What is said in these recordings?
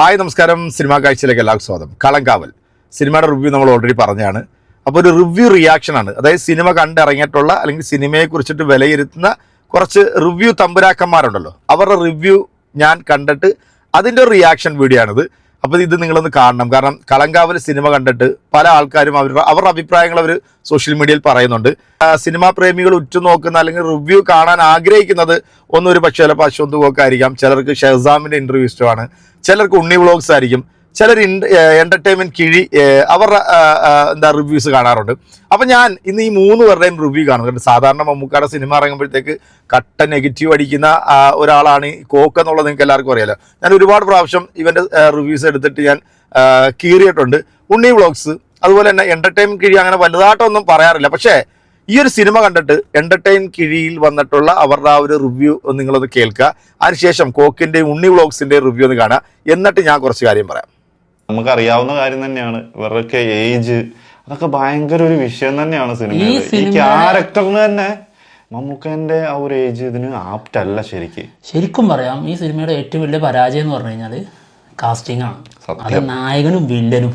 Hi നമസ്കാരം. Cinema കാഴ്ചയിലേക്ക് എല്ലാവർക്കും സ്വാഗതം. കളങ്കാവൽ. സിനിമയുടെ റിവ്യൂ നമ്മൾ ഓൾറെഡി പറഞ്ഞാണ്. അപ്പോൾ ഒരു റിവ്യൂ റിയാക്ഷൻ ആണ്. അതായത് സിനിമ കണ്ടിറങ്ങിയിട്ടുള്ള അല്ലെങ്കിൽ സിനിമയെ കുറിച്ചിട്ട് വിലയിരുത്തുന്ന കുറച്ച് റിവ്യൂ തമ്പുരാക്കന്മാരുണ്ടല്ലോ. അവരുടെ റിവ്യൂ ഞാൻ കണ്ടിട്ട് അതിന്റെ ഒരു റിയാക്ഷൻ വീഡിയോ ആണിത്. അപ്പോൾ ഇത് നിങ്ങളൊന്ന് കാണണം. കാരണം കളങ്കാവൽ സിനിമ കണ്ടിട്ട് പല ആൾക്കാരും അവരുടെ അവരുടെ അഭിപ്രായങ്ങൾ അവർ സോഷ്യൽ മീഡിയയിൽ പറയുന്നുണ്ട്. സിനിമാ പ്രേമികൾ ഉറ്റുനോക്കുന്ന അല്ലെങ്കിൽ റിവ്യൂ കാണാൻ ആഗ്രഹിക്കുന്നത് ഒന്നൊരു പക്ഷേ ചിലപ്പോൾ അശ്വന്ത് പോക്കായിരിക്കാം ചിലർക്ക് ഷെഹസാമിന്റെ ഇന്റർവ്യൂ ഇഷ്ടമാണ്. ചിലർക്ക് ഉണ്ണി വ്ളോഗ്സ് ആയിരിക്കും. ചിലർ എന്റർടൈൻമെന്റ് കിഴി അവരുടെ എന്താ റിവ്യൂസ് കാണാറുണ്ട്. അപ്പം ഞാൻ ഇന്ന് ഈ മൂന്ന് പേരുടെയും റിവ്യൂ കാണും. കാരണം സാധാരണ മമ്മൂക്കാരുടെ സിനിമ ഇറങ്ങുമ്പോഴത്തേക്ക് കട്ട നെഗറ്റീവ് അടിക്കുന്ന ഒരാളാണ് ഈ കോക്ക് എന്നുള്ളത് നിങ്ങൾക്ക് എല്ലാവർക്കും അറിയാലോ. ഞാൻ ഒരുപാട് പ്രാവശ്യം ഇവന്റെ റിവ്യൂസ് എടുത്തിട്ട് ഞാൻ കീറിയിട്ടുണ്ട്. ഉണ്ണി വ്ളോഗ്സ് അതുപോലെ തന്നെ എന്റർടൈൻമെന്റ് കിഴി അങ്ങനെ വലുതായിട്ടൊന്നും പറയാറില്ല. പക്ഷേ ഈ ഒരു സിനിമ കണ്ടിട്ട് എന്റർടൈൻ കിഴിയിൽ വന്നിട്ടുള്ള അവരുടെ ആ ഒരു റിവ്യൂ നിങ്ങളൊന്ന് കേൾക്കുക. അതിനുശേഷം കോക്കിന്റെയും ഉണ്ണി വ്ളോഗ്സിന്റെയും റിവ്യൂ ഒന്ന് കാണുക. എന്നിട്ട് ഞാൻ കുറച്ച് കാര്യം പറയാം. നമുക്കറിയാവുന്ന കാര്യം തന്നെയാണ്. ഇവരുടെയൊക്കെ ഏജ് അതൊക്കെ ഭയങ്കര ഒരു വിഷയം തന്നെയാണ് സിനിമ ഈ ഈ ക്യാരക്ടറിന് തന്നെ മമ്മൂക്കന്റെ ആ ഒരു ഏജ് ഇതിന് ആപ്റ്റ് അല്ല ശരിക്ക്. ശരിക്കും പറയാം ഈ സിനിമയുടെ ഏറ്റവും വലിയ പരാജയം എന്ന് പറഞ്ഞു കഴിഞ്ഞാൽ കാസ്റ്റിംഗ് ആണ്. അത് നായകനും വില്ലനും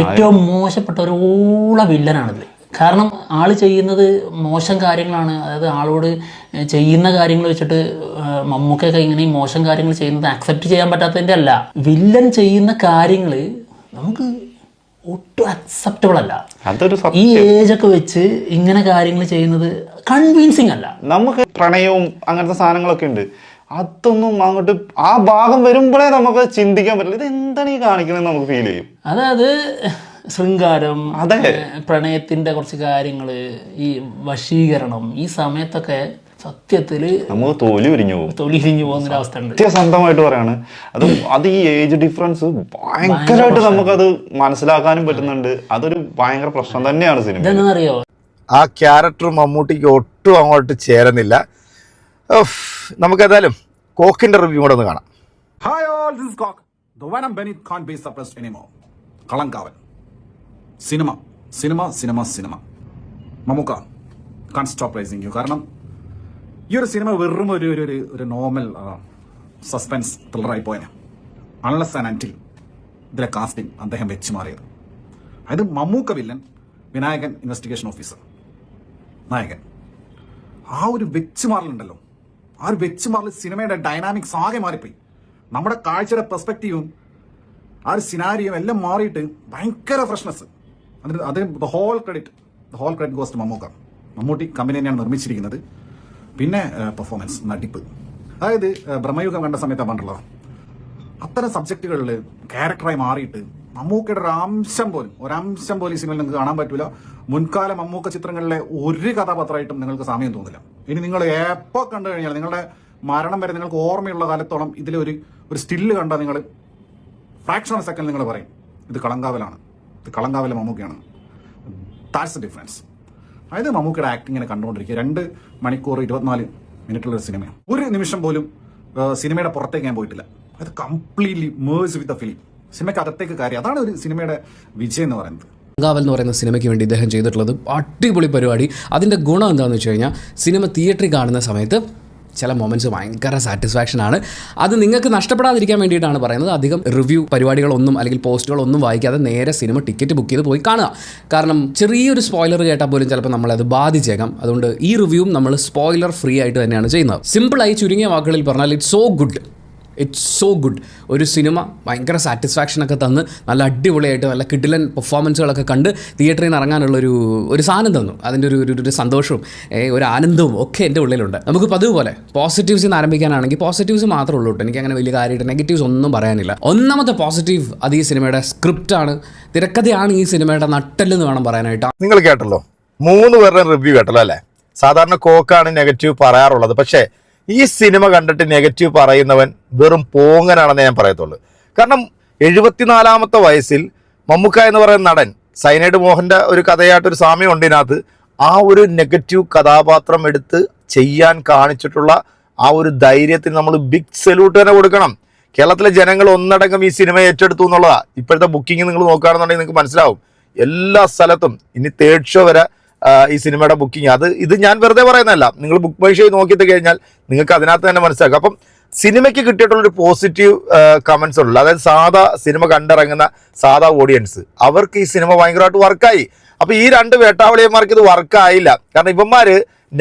ഏറ്റവും മോശപ്പെട്ട ഒരു ഓള വില്ലനാണിത് കാരണം ആൾ ചെയ്യുന്നത് മോശം കാര്യങ്ങളാണ്. അതായത് ആളോട് ചെയ്യുന്ന കാര്യങ്ങൾ വെച്ചിട്ട് മമ്മൂക്കൊക്കെ ഇങ്ങനെ മോശം കാര്യങ്ങൾ ചെയ്യുന്നത് അക്സെപ്റ്റ് ചെയ്യാൻ പറ്റാത്തതിന്റെ അല്ല. വില്ലൻ ചെയ്യുന്ന കാര്യങ്ങൾ നമുക്ക് ഒട്ടും അക്സെപ്റ്റബിൾ അല്ല. അതൊരു ഈ ഏജ് ഒക്കെ വെച്ച് ഇങ്ങനെ കാര്യങ്ങൾ ചെയ്യുന്നത് കൺവിൻസിങ് അല്ല. നമുക്ക് പ്രണയവും അങ്ങനത്തെ സാധനങ്ങളൊക്കെ ഉണ്ട്. അതൊന്നും അങ്ങോട്ട് ആ ഭാഗം വരുമ്പോഴേ നമുക്ക് ചിന്തിക്കാൻ പറ്റില്ല. ഇത് എന്താണ് ഈ കാണിക്കുന്നത് നമുക്ക് ഫീൽ ചെയ്യും. അതായത് ശൃംഗാരം അതെ. പ്രണയത്തിന്റെ കുറച്ച് കാര്യങ്ങൾ ഈ വശീകരണം ഈ സമയത്തൊക്കെ സത്യത്തിൽ നമുക്ക് തോലി ഉരിഞ്ഞു പോകും. തൊലിരിഞ്ഞു പോകുന്ന ഒരു അവസ്ഥ ഉണ്ട്. സത്യസന്ധമായിട്ട് പറയാണ്. അത് അത് ഈ ഏജ് ഡിഫറൻസ് ഭയങ്കരമായിട്ട് നമുക്കത് മനസ്സിലാക്കാനും പറ്റുന്നുണ്ട്. അതൊരു ഭയങ്കര പ്രശ്നം തന്നെയാണ് സിനിമ ഇതെന്നറിയോ ആ ക്യാരക്ടർ മമ്മൂട്ടിക്ക് ഒട്ടും അങ്ങോട്ട് ചേരുന്നില്ല. ഉഫ്, നമുക്കേതായാലും കോക്കിന്റെ റിവ്യൂ കൂടെ ഒന്ന് കാണാം. Hi this is Cock. The venom beneath be be suppressed anymore. Cinema cinema cinema cinema. Mammukka can stop rising you കാരണം ഈ ഒരു സിനിമ വെറും ഒരു ഒരു ഒരു ഒരു നോർമൽ സസ്പെൻസ് ത്രില്ലറായി പോയനെ. അൺലെസ് ആൻഡ് അന്റിൽ ഇതിലെ കാസ്റ്റിംഗ് അദ്ദേഹം വെച്ച് മാറിയത്. അതായത് Mammukka villain Vinayakan investigation officer നായകൻ. ആ ഒരു വെച്ച് മാറലുണ്ടല്ലോ. ആ ഒരു വെച്ച് മാറൽ സിനിമയുടെ ഡൈനാമിക്സ് ആകെ മാറിപ്പോയി. നമ്മുടെ കാഴ്ചയുടെ പെർസ്പെക്റ്റീവും ആ ഒരു സിനാരിയും എല്ലാം മാറിയിട്ട് ഭയങ്കര ഫ്രഷ്നെസ് അതിന് അത് the whole credit the whole credit goes to Mammukka. Mammootty company തന്നെയാണ് നിർമ്മിച്ചിരിക്കുന്നത്. പിന്നെ പെർഫോമൻസ് നടിപ്പ്. അതായത് ബ്രഹ്മയുഗം കണ്ട സമയത്താണ് പറഞ്ഞിട്ടുള്ളത് അത്തരം സബ്ജക്റ്റുകളിൽ ക്യാരക്ടറായി മാറിയിട്ട് മമ്മൂക്കയുടെ ഒരു അംശം പോലും ഒരംശം പോലും ഈ സിനിമയിൽ നിങ്ങൾക്ക് കാണാൻ പറ്റില്ല മുൻകാല മമ്മൂക്ക ചിത്രങ്ങളിലെ ഒരു കഥാപാത്രമായിട്ടും നിങ്ങൾക്ക് സമയം തോന്നില്ല. ഇനി നിങ്ങൾ എപ്പോൾ കണ്ടു കഴിഞ്ഞാൽ നിങ്ങളുടെ മരണം വരെ നിങ്ങൾക്ക് ഓർമ്മയുള്ള കാലത്തോളം ഇതിലൊരു ഒരു സ്റ്റില്ല് കണ്ടാൽ നിങ്ങൾ ഫ്രാക്ഷൻ ഓഫ് സെക്കൻഡ് നിങ്ങൾ പറയും ഇത് കളങ്കാവലാണ്. കളങ്കാവലെ മമ്മൂക്കയാണ്. ദാറ്റ്സ് ഡിഫറൻസ് അതായത് മമ്മൂക്കയുടെ ആക്ടിങ്ങിനെ കണ്ടുകൊണ്ടിരിക്കുക. രണ്ട് മണിക്കൂർ ഇരുപത്തിനാല് മിനിറ്റുള്ള ഒരു സിനിമയാണ്. ഒരു നിമിഷം പോലും സിനിമയുടെ പുറത്തേക്ക് ഞാൻ പോയിട്ടില്ല. അത് completely merges with the film സിനിമയ്ക്ക് അകത്തേക്ക് കാര്യം അതാണ് ഒരു സിനിമയുടെ വിജയം എന്ന് പറയുന്നത്. ഗാവൽ എന്ന് പറയുന്ന സിനിമയ്ക്ക് വേണ്ടി ഇദ്ദേഹം ചെയ്തിട്ടുള്ളത് അടിപൊളി പരിപാടി. അതിന്റെ ഗുണം എന്താണെന്ന് വെച്ച് കഴിഞ്ഞാൽ സിനിമ തിയേറ്ററിൽ കാണുന്ന സമയത്ത് ചില മൊമെന്റ്സ് ഭയങ്കര സാറ്റിസ്ഫാക്ഷൻ ആണ്. അത് നിങ്ങൾക്ക് നഷ്ടപ്പെടാതിരിക്കാൻ വേണ്ടിയിട്ടാണ് പറയുന്നത്. അധികം റിവ്യൂ പരിപാടികളൊന്നും അല്ലെങ്കിൽ പോസ്റ്റുകളൊന്നും വായിക്കാതെ നേരെ സിനിമ ടിക്കറ്റ് ബുക്ക് ചെയ്ത് പോയി കാണുക. കാരണം ചെറിയൊരു സ്പോയിലർ കേട്ടാൽ പോലും ചിലപ്പോൾ നമ്മളത് ബാധിച്ചേക്കാം. അതുകൊണ്ട് ഈ റിവ്യൂവും നമ്മൾ സ്പോയിലർ ഫ്രീ ആയിട്ട് തന്നെയാണ് ചെയ്യുന്നത്. സിമ്പിളായി ചുരുങ്ങിയ വാക്കുകളിൽ പറഞ്ഞാൽ it's so good it's so good ഒരു സിനിമ ഭയങ്കര സാറ്റിസ്ഫാക്ഷനൊക്കെ തന്ന് നല്ല അടിപൊളിയായിട്ട് നല്ല കിഡിലൻ പെർഫോമൻസുകളൊക്കെ കണ്ട് തിയേറ്ററിൽ നിന്ന് ഇറങ്ങാനുള്ളൊരു ഒരു സാധനം തന്നു. അതിന്റെ ഒരു ഒരു- സന്തോഷവും ഒരു ആനന്ദവും ഒക്കെ എന്റെ ഉള്ളിലുണ്ട്. നമുക്ക് പതിവുപോലെ പോസിറ്റീവ്സിൽ നിന്ന് ആരംഭിക്കാനാണെങ്കിൽ പോസിറ്റീവ്സ് മാത്രമേ ഉള്ളൂ എനിക്ക് അങ്ങനെ വലിയ കാര്യമായിട്ട് നെഗറ്റീവ്സ് ഒന്നും പറയാനില്ല. ഒന്നാമത്തെ പോസിറ്റീവ് അത് ഈ സിനിമയുടെ സ്ക്രിപ്റ്റാണ് തിരക്കഥയാണ് ഈ സിനിമയുടെ നട്ടല്ലെന്ന് വേണം പറയാനായിട്ട്. നിങ്ങൾ കേട്ടല്ലോ. മൂന്ന് പേരുടെ റിവ്യൂ കേട്ടല്ലോ അല്ലേ? സാധാരണ കോക്കാണ് നെഗറ്റീവ് പറയാറുള്ളത്. പക്ഷേ ഈ സിനിമ കണ്ടിട്ട് നെഗറ്റീവ് പറയുന്നവൻ വെറും പോങ്ങനാണെന്ന് ഞാൻ പറയത്തുള്ളൂ. കാരണം എഴുപത്തിനാലാമത്തെ വയസ്സിൽ മമ്മൂക്ക എന്ന് പറയുന്ന നടൻ സൈനൈഡ് മോഹന്റെ ഒരു കഥയായിട്ടൊരു സാമ്യം ഉണ്ട് ഇതിനകത്ത്. ആ ഒരു നെഗറ്റീവ് കഥാപാത്രം എടുത്ത് ചെയ്യാൻ കാണിച്ചിട്ടുള്ള ആ ഒരു ധൈര്യത്തിന് നമ്മൾ ബിഗ് സല്യൂട്ട് തന്നെ കൊടുക്കണം. കേരളത്തിലെ ജനങ്ങൾ ഒന്നടങ്കം ഈ സിനിമ ഏറ്റെടുത്തു എന്നുള്ളതാണ് ഇപ്പോഴത്തെ ബുക്കിംഗ് നിങ്ങൾ നോക്കുകയാണെന്നുണ്ടെങ്കിൽ നിങ്ങൾക്ക് മനസ്സിലാവും. എല്ലാ സ്ഥലത്തും ഇനി തേർഡ് ഷോ വരെ ഈ സിനിമയുടെ ബുക്കിംഗ്. അത് ഇത് ഞാൻ വെറുതെ പറയുന്നതല്ല. നിങ്ങൾ ബുക്ക് മൈ ഷോ നോക്കിയിട്ട് കഴിഞ്ഞാൽ നിങ്ങൾക്ക് അതിനകത്ത് തന്നെ മനസ്സിലാക്കാം. അപ്പം സിനിമയ്ക്ക് കിട്ടിയിട്ടുള്ളൊരു പോസിറ്റീവ് കമൻസ് ഉള്ളു അതായത് സാധാ സിനിമ കണ്ടിറങ്ങുന്ന സാധാ ഓഡിയൻസ് അവർക്ക് ഈ സിനിമ ഭയങ്കരമായിട്ട് വർക്കായി അപ്പോൾ ഈ രണ്ട് വേട്ടാവളിയന്മാർക്ക് ഇത് വർക്കായില്ല കാരണം ഇവന്മാർ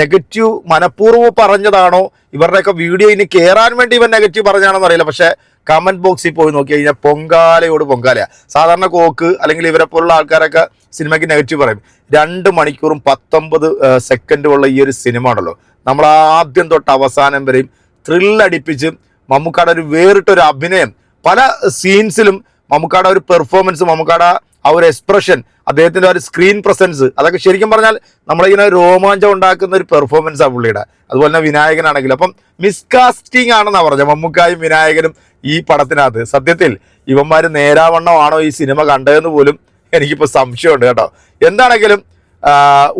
നെഗറ്റീവ് മനഃപൂർവം പറഞ്ഞതാണോ? ഇവരുടെയൊക്കെ വീഡിയോ ഇനി കയറാൻ വേണ്ടി ഇവൻ നെഗറ്റീവ് പറഞ്ഞാണെന്ന് അറിയില്ല. പക്ഷെ കമന്റ് ബോക്സിൽ പോയി നോക്കി കഴിഞ്ഞാൽ പൊങ്കാലയോട് പൊങ്കാല. സാധാരണ കോക്ക് അല്ലെങ്കിൽ ഇവരെ പോലുള്ള ആൾക്കാരൊക്കെ സിനിമയ്ക്ക് നെഗറ്റീവ് പറയും. രണ്ട് മണിക്കൂറും പത്തൊമ്പത് സെക്കൻഡുള്ള ഈ ഒരു സിനിമ ആണല്ലോ. നമ്മൾ ആദ്യം തൊട്ട് അവസാനം വരെയും ത്രില്ലടിപ്പിച്ച് മമ്മൂക്കാട് ഒരു വേറിട്ടൊരു അഭിനയം. പല സീൻസിലും മമ്മൂക്കാട ഒരു പെർഫോമൻസ് മമ്മൂക്കാടെ ആ ഒരു എക്സ്പ്രഷൻ അദ്ദേഹത്തിന്റെ ആ ഒരു സ്ക്രീൻ പ്രസൻസ് അതൊക്കെ ശരിക്കും പറഞ്ഞാൽ നമ്മളിങ്ങനെ രോമാഞ്ചം ഉണ്ടാക്കുന്ന ഒരു പെർഫോമൻസ് ആ പുള്ളിയുടെ. അതുപോലെ തന്നെ വിനായകനാണെങ്കിലും. അപ്പം മിസ്കാസ്റ്റിംഗ് ആണെന്നാണ് പറഞ്ഞത്. മമ്മൂക്കായും വിനായകനും ഈ പടത്തിനകത്ത്. സത്യത്തിൽ ഇവന്മാര് നേരാവണ്ണമാണോ ഈ സിനിമ കണ്ടതെന്ന് പോലും എനിക്കിപ്പോൾ സംശയമുണ്ട് കേട്ടോ. എന്താണെങ്കിലും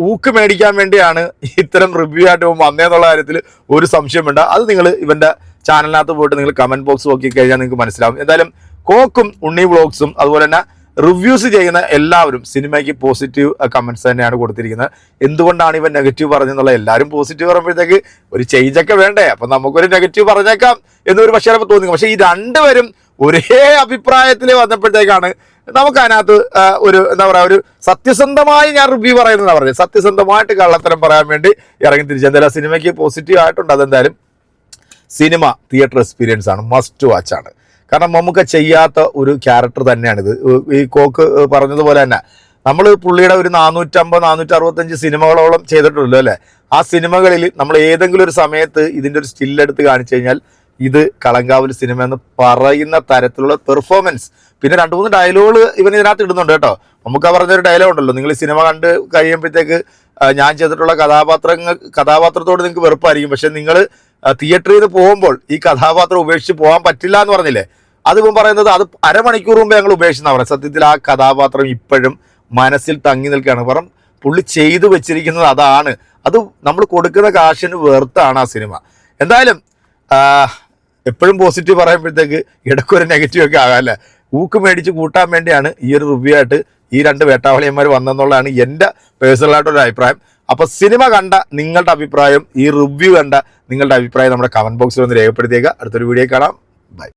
ഊക്ക് മേടിക്കാൻ വേണ്ടിയാണ് ഇത്തരം റിവ്യൂ ആയിട്ട് വന്നേന്നുള്ള കാര്യത്തിൽ ഒരു സംശയമുണ്ട്. അത് നിങ്ങൾ ഇവന്റെ ചാനലിനകത്ത് പോയിട്ട് നിങ്ങൾ കമന്റ് ബോക്സ് നോക്കി കഴിഞ്ഞാൽ നിങ്ങൾക്ക് മനസ്സിലാവും. എന്തായാലും കോക്കും ഉണ്ണി വ്ളോഗ്സും അതുപോലെ തന്നെ റിവ്യൂസ് ചെയ്യുന്ന എല്ലാവരും സിനിമയ്ക്ക് പോസിറ്റീവ് കമൻസ് തന്നെയാണ് കൊടുത്തിരിക്കുന്നത്. എന്തുകൊണ്ടാണ് ഇവൻ നെഗറ്റീവ് പറഞ്ഞെന്നുള്ള എല്ലാവരും പോസിറ്റീവ് പറയുമ്പോഴത്തേക്ക് ഒരു ചേഞ്ച് ഒക്കെ വേണ്ടേ? അപ്പം നമുക്കൊരു നെഗറ്റീവ് പറഞ്ഞേക്കാം എന്നൊരു പക്ഷേ ചിലപ്പോൾ തോന്നി പക്ഷേ ഈ രണ്ടുപേരും ഒരേ അഭിപ്രായത്തിൽ വന്നപ്പോഴത്തേക്കാണ് നമുക്ക് അതിനകത്ത് ഒരു എന്താ പറയുക ഒരു സത്യസന്ധമായി ഞാൻ റിവ്യൂ പറയുന്നതാണ് പറഞ്ഞത്. സത്യസന്ധമായിട്ട് കള്ളത്തരം പറയാൻ വേണ്ടി ഇറങ്ങി തിരിച്ചു. എന്തായാലും സിനിമയ്ക്ക് പോസിറ്റീവ് ആയിട്ടുണ്ട്. അതെന്തായാലും സിനിമ തിയേറ്റർ എക്സ്പീരിയൻസ് ആണ്. മസ്റ്റ് വാച്ച് ആണ്. കാരണം മമ്മൂക്ക ചെയ്യാത്ത ഒരു ക്യാരക്ടർ തന്നെയാണിത്. ഈ കോക്ക് പറഞ്ഞതുപോലെ തന്നെ. നമ്മൾ പുള്ളിയുടെ ഒരു നാനൂറ്റമ്പത് നാനൂറ്റി അറുപത്തഞ്ച് സിനിമകളോളം ചെയ്തിട്ടുള്ളൂ അല്ലേ? ആ സിനിമകളിൽ നമ്മൾ ഏതെങ്കിലും ഒരു സമയത്ത് ഇതിന്റെ ഒരു സ്റ്റില്ലെടുത്ത് കാണിച്ചു കഴിഞ്ഞാൽ ഇത് കളങ്കാവൽ സിനിമ എന്ന് പറയുന്ന തരത്തിലുള്ള പെർഫോമൻസ് പിന്നെ രണ്ട് മൂന്ന് ഡയലോഗ് ഇവൻ ഇതിനകത്ത് ഇടുന്നുണ്ട് കേട്ടോ. നമുക്ക് പറഞ്ഞൊരു ഡയലോഗ് ഉണ്ടല്ലോ. നിങ്ങൾ സിനിമ കണ്ട് കഴിയുമ്പോഴത്തേക്ക് ഞാൻ ചെയ്തിട്ടുള്ള കഥാപാത്രങ്ങൾ കഥാപാത്രത്തോട് നിങ്ങൾക്ക് വെറുപ്പായിരിക്കും. പക്ഷെ നിങ്ങൾ തിയേറ്ററിൽ നിന്ന് പോകുമ്പോൾ ഈ കഥാപാത്രം ഉപേക്ഷിച്ച് പോകാൻ പറ്റില്ല എന്ന് പറഞ്ഞില്ലേ? അതിപ്പം പറയുന്നത് അത് അരമണിക്കൂർ മുമ്പ് ഞങ്ങൾ ഉപേക്ഷിച്ചെന്നാണ് പറയുന്നത്. സത്യത്തിൽ ആ കഥാപാത്രം ഇപ്പോഴും മനസ്സിൽ തങ്ങി നിൽക്കുകയാണ്. കാരണം പുള്ളി ചെയ്തു വെച്ചിരിക്കുന്നത് അതാണ്. അത് നമ്മൾ കൊടുക്കുന്ന കാശിന് വെറുത്താണ് ആ സിനിമ. എന്തായാലും എപ്പോഴും പോസിറ്റീവ് പറയുമ്പോഴത്തേക്ക് ഇടയ്ക്കൊരു നെഗറ്റീവ് ഒക്കെ ആകാം അല്ലേ? ഊക്ക് മേടിച്ച് കൂട്ടാൻ വേണ്ടിയാണ് ഈ ഒരു റിവ്യൂ ആയിട്ട് ഈ രണ്ട് വേട്ടാവളിയന്മാർ വന്നെന്നുള്ളതാണ് എന്റെ പേഴ്സണലായിട്ടൊരു അഭിപ്രായം. അപ്പോൾ സിനിമ കണ്ട നിങ്ങളുടെ അഭിപ്രായം ഈ റിവ്യൂ കണ്ട നിങ്ങളുടെ അഭിപ്രായം നമ്മുടെ കമന്റ് ബോക്സിൽ ഒന്ന് രേഖപ്പെടുത്തിയേക്കുക. അടുത്തൊരു വീഡിയോ കാണാം. ബൈ